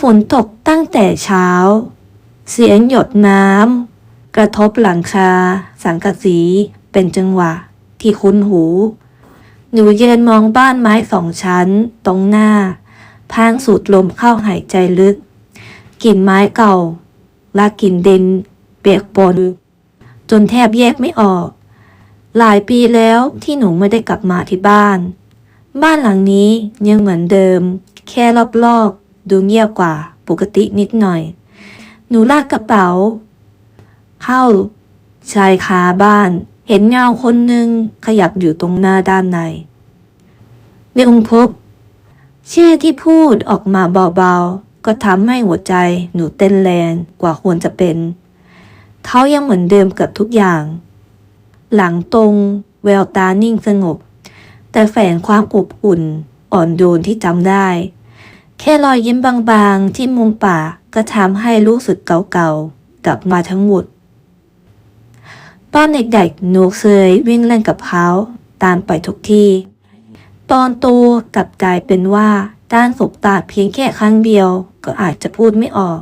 ฝนตกตั้งแต่เช้า เสียงหยดน้ำกระทบหลังคา สังกะสีเป็นจังหวะ ที่คุ้นหู หนูยืนมองบ้านไม้สองชั้น ตรงหน้า พางสูดลมเข้าหายใจลึกกลิ่นไม้เก่า และกลิ่นดิน เปียกปนจนแทบแยกไม่ออก หลายปีแล้วที่หนูไม่ได้กลับมาที่บ้าน บ้านหลังนี้ยังเหมือนเดิม แค่รอบๆ ดูเงียบกว่าปกตินิดหน่อย หนูลากกระเป๋า เข้าชายคาบ้าน เห็นเงาคนหนึ่งขยับอยู่ตรงหน้าด้านในเรียงพบชื่อที่พูดออกมาเบาๆ ก็ทำให้หัวใจหนูเต้นแรงกว่าควรจะเป็น เขายังเหมือนเดิมเกับทุกอย่าง หลังตรงแววตานิ่งสงบ แต่แฝงความอบอุ่นอ่อนโยนที่จำได้ แค่รอยยิ้มบางๆ ที่มุมปากก็ทำให้รู้สึกเก่าๆ กลับมาทั้งหมด ตอนเด็กๆหนูเคยวิ่งเล่นกับเขาตามไปทุกที่ ตอนโตกลับกลายเป็นว่าด้านสบตาเพียงแค่ครั้งเดียวก็อาจจะพูดไม่ออก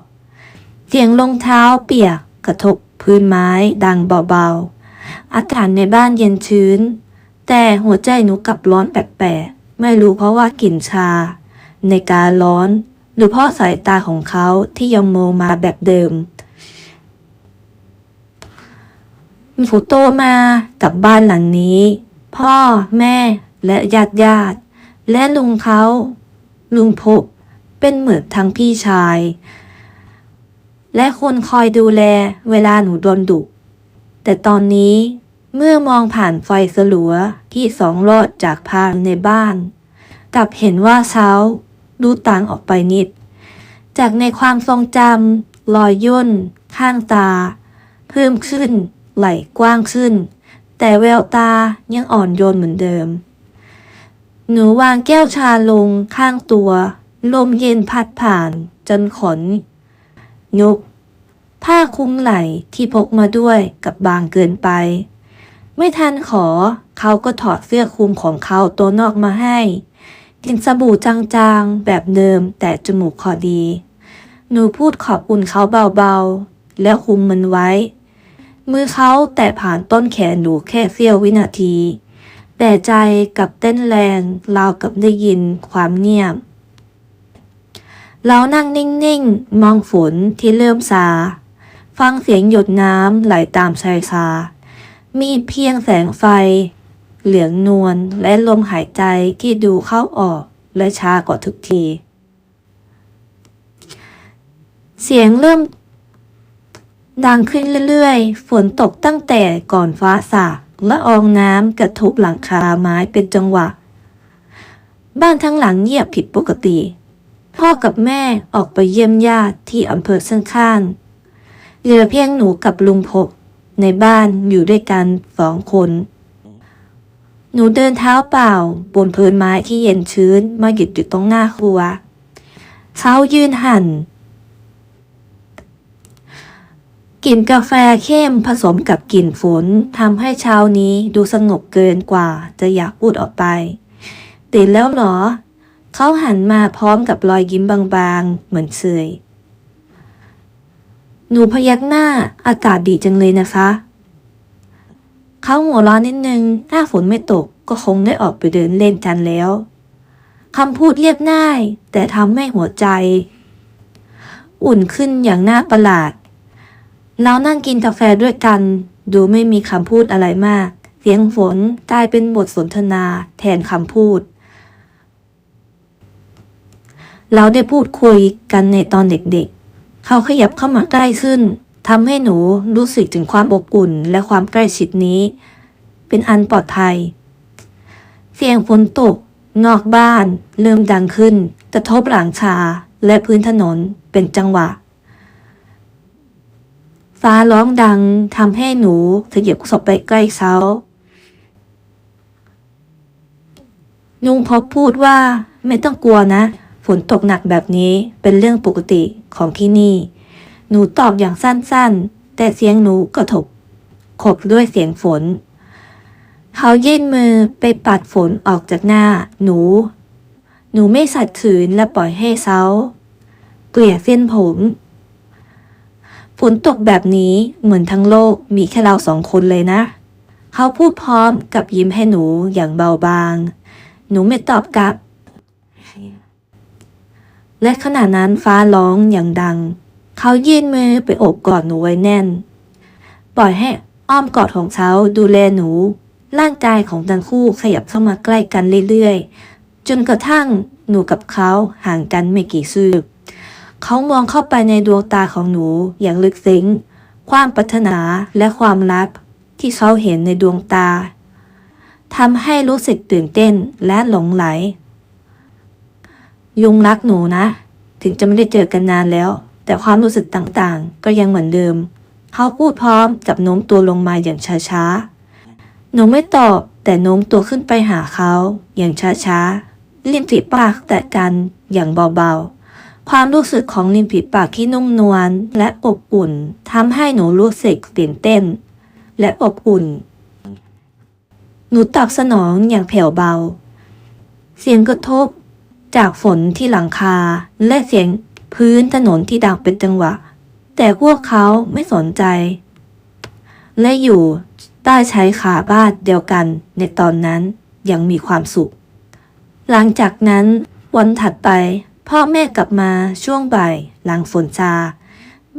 เสียงรองเท้าเปียกกระทบพื้นไม้ดังเบาๆ อากาศในบ้านเย็นชื้น แต่หัวใจหนูกลับร้อนแปลกๆ ไม่รู้เพราะว่ากลิ่นชา ในการร้อน หรือเพราะสายตาของเขาที่ยังโมมาแบบเดิมหนูโตมากับบ้านหลังนี้ พ่อแม่และญาติญาติ และลุงเขา ลุงพบเป็นเหมือนทั้งพี่ชาย และคนคอยดูแลเวลาหนูโดนดุแต่ตอนนี้เมื่อมองผ่านไฟสลัวที่สองรอดจากพางในบ้าน กลับเห็นว่าเช้า ดูต่างออกไปนิด จากในความทรงจำรอยย่น ข้างตา เพิ่มขึ้น ไหลกว้างขึ้น แต่แววตายังอ่อนโยนเหมือนเดิม หนูวางแก้วชาลงข้างตัว ลมเย็นพัดผ่าน จนขนยกผ้าคลุมไหล่ที่พกมาด้วยกับบางเกินไป ไม่ทันขอ เขาก็ถอดเสื้อคลุมของเขาตัวนอกมาให้ กลิ่นสบู่จางๆ แบบเดิมแต่จมูกขอดี หนูพูดขอบคุณเขาเบาๆ แล้วคุมมันไว้ มือเขาแตะผ่านต้นแขนหนูแค่เสี้ยววินาที แต่ใจกับเต้นแรงราวกับได้ยินความเงียบ เรานั่งนิ่งๆ มองฝนที่เริ่มซา ฟังเสียงหยดน้ำไหลตามชายคามีเพียงแสงไฟ เหลืองนวลและลมหายใจที่ดูเข้าออกและช้ากว่าทุกที เสียงเริ่ม ดังขึ้นเรื่อยๆ ฝนตกตั้งแต่ก่อนฟ้าสาและอองน้ำกระทบหลังคาไม้เป็นจังหวะ บ้านทั้งหลังเงียบผิดปกติ พ่อกับแม่ออกไปเยี่ยมญาติที่อำเภอเส้นข้างเหลือเพียงหนูกับลุงพบในบ้านอยู่ด้วยกันสองคน หนูเดินเท้าเปล่า บนพื้นไม้ที่เย็นชื้นมาหยุดอยู่ตรงหน้าครัวเช้ายืนหั่นกลิ่นกาแฟเข้มผสมกับกลิ่นฝนทำให้เช้านี้ดูสงบเกินกว่าจะอยากพูดออกไปตื่นแล้วเหรอ เขาหันมาพร้อมกับรอยยิ้มบางๆ เหมือนเสยหนูพยักหน้าอากาศดีจังเลยนะคะ เขาหัวเร้อนนิดนึง ถ้าฝนไม่ตกก็คงได้ออกไปเดินเล่นกันแล้วคำพูดเรียบง่าย แต่ทำให้หัวใจ อุ่นขึ้นอย่างน่าประหลาด เรานั่งกินกาแฟด้วยกัน ดูไม่มีคำพูดอะไรมาก เสียงฝนกลายเป็นบทสนทนาแทนคำพูด เราได้พูดคุยกันในตอนเด็กๆ เขาขยับเข้ามาใกล้ขึ้น ทำให้หนูรู้สึกถึงความอบอุ่นและความใกล้ชิดนี้ เป็นอันปลอดภัย เสียงฝนตก นอกบ้าน เริ่มดังขึ้นกระทบหลังคาและพื้นถนนเป็นจังหวะ ฟ้าร้องดังทำให้หนูขยับศพไปใกล้เขานุงพบพูดว่าไม่ต้องกลัวนะ ฝนตกหนักแบบนี้เป็นเรื่องปกติของที่นี่ หนูตอบอย่างสั้นๆ แต่เสียงหนูกระทบขบด้วยเสียงฝน เขายื่นมือไปปัดฝนออกจากหน้า หนู หนูไม่สัดขืนและปล่อยให้เขาเกลี่ยเส้นผมฝนตกแบบนี้เหมือนทั้งโลกมีแค่เราสองคนเลยนะ เขาพูดพร้อมกับยิ้มให้หนูอย่างเบาบาง หนูไม่ตอบกลับ และขณะนั้นฟ้าร้องอย่างดัง เขายื่นมือไปโอบกอดหนูไว้แน่น ปล่อยให้อ้อมกอดของเขาดูแลหนู ร่างกายของทั้งคู่ขยับเข้ามาใกล้กันเรื่อยๆ จนกระทั่งหนูกับเขาห่างกันไม่กี่ซืบเขามองเข้าไปในดวงตาของหนูอย่างลึกซึ้ง ความปรารถนาและความรักที่เขาเห็นในดวงตาทำให้รู้สึกตื่นเต้นและหลงไหล ยุงรักหนูนะ ถึงจะไม่ได้เจอกันนานแล้ว แต่ความรู้สึกต่างๆ ก็ยังเหมือนเดิม เขาพูดพร้อมกับโน้มตัวลงมาอย่างช้าๆ หนูไม่ตอบแต่โน้มตัวขึ้นไปหาเขา อย่างช้าๆริมฝีปากแตะกันอย่างเบาๆ ความรู้สึกของริมฝีปากที่นุ่มนวลและอบอุ่นทำให้หนูรู้สึกตื่นเต้น และอบอุ่น หนูตอบสนองอย่างแผ่วเบา เสียงกระทบจากฝนที่หลังคาและเสียง พื้นถนนที่ดังเป็นจังหวะ แต่พวกเขาไม่สนใจ และอยู่ใต้ชายคาบ้านเดียวกันในตอนนั้นยังมีความสุข หลังจากนั้นวันถัดไป พ่อแม่กลับมาช่วงบ่ายหลังฝนซา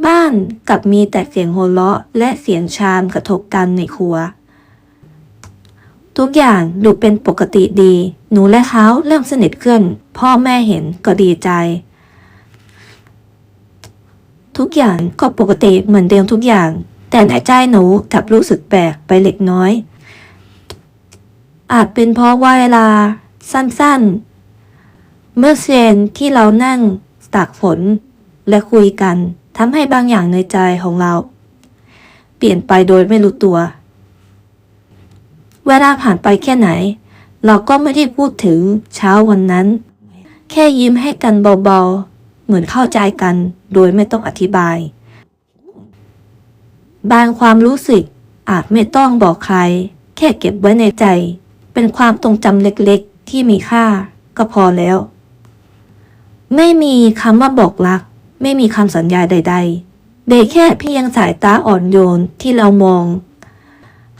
บ้านกลับมีแต่เสียงโหเราะและเสียงชามกระทบกันในครัว ทุกอย่างดูเป็นปกติดี หนูและเขาเริ่มสนิทขึ้น พ่อแม่เห็นก็ดีใจ ทุกอย่างก็ปกติเหมือนเดิมทุกอย่าง แต่ในใจหนูกลับรู้สึกแปลกไปเล็กน้อย อาจเป็นเพราะว่าเวลาสั้นๆ เมื่อเซนที่เรานั่งตากฝนและคุยกันทำให้บางอย่างในใจของเรา เปลี่ยนไปโดยไม่รู้ตัว เวลาผ่านไปแค่ไหน เราก็ไม่ได้พูดถึงเช้าวันนั้น แค่ยิ้มให้กันเบาๆ เหมือนเข้าใจกัน โดยไม่ต้องอธิบาย บางความรู้สึกอาจไม่ต้องบอกใคร แค่เก็บไว้ในใจ เป็นความทรงจำเล็กๆ ที่มีค่าก็พอแล้ว ไม่มีคำว่าบอกรัก ไม่มีคำสัญญาใด ๆเบแค่เพียงสายตาอ่อนโยนที่เรามอง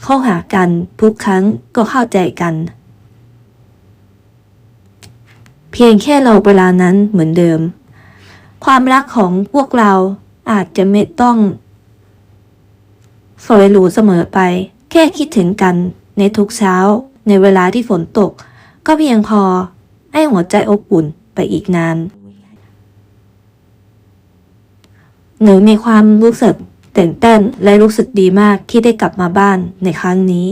เข้าหากันทุกครั้งก็เข้าใจกัน เพียงแค่เราเวลานั้นเหมือนเดิม ความรักของพวกเราอาจจะไม่ต้อง สวยหรูเสมอไป แค่คิดถึงกันในทุกเช้า ในเวลาที่ฝนตก ก็เพียงพอให้หัวใจอบอุ่นไปอีกนานหนูมีความรู้สึกตื่นเต้นและรู้สึกดีมากที่ได้กลับมาบ้านในครั้งนี้